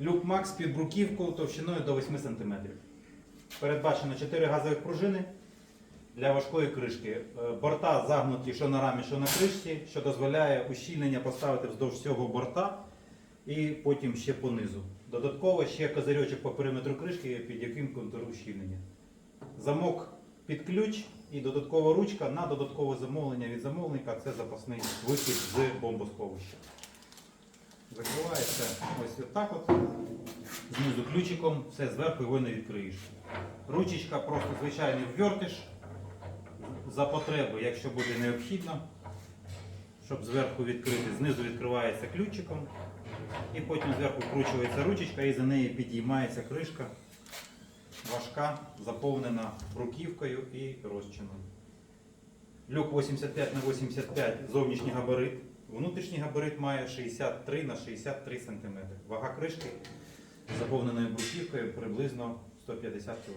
Люк Макс під бруківку товщиною до 8 см. Передбачено 4 газових пружини для важкої кришки. Е, Борта загнуті що на рамі, що на кришці, що дозволяє ущільнення поставити вздовж всього борта і потім ще понизу. Додатково ще козирьочок по периметру кришки, під яким контур ущільнення. Замок під ключ і додаткова ручка на додаткове замовлення від замовника це запасний вихід з бомбосховища. Закривається ось отак от. Знизу ключиком, все зверху його не відкриєш. Ручечка просто звичайний ввертиш за потреби, якщо буде необхідно, щоб зверху відкрити. Знизу відкривається ключиком. І потім зверху вкручується ручечка і за неї підіймається кришка. Важка, заповнена бруківкою і розчином. Люк 85 на 85 зовнішній габарит. Внутрішній габарит має 63 на 63 см. Вага кришки заповненої бруківкою приблизно 150 кг.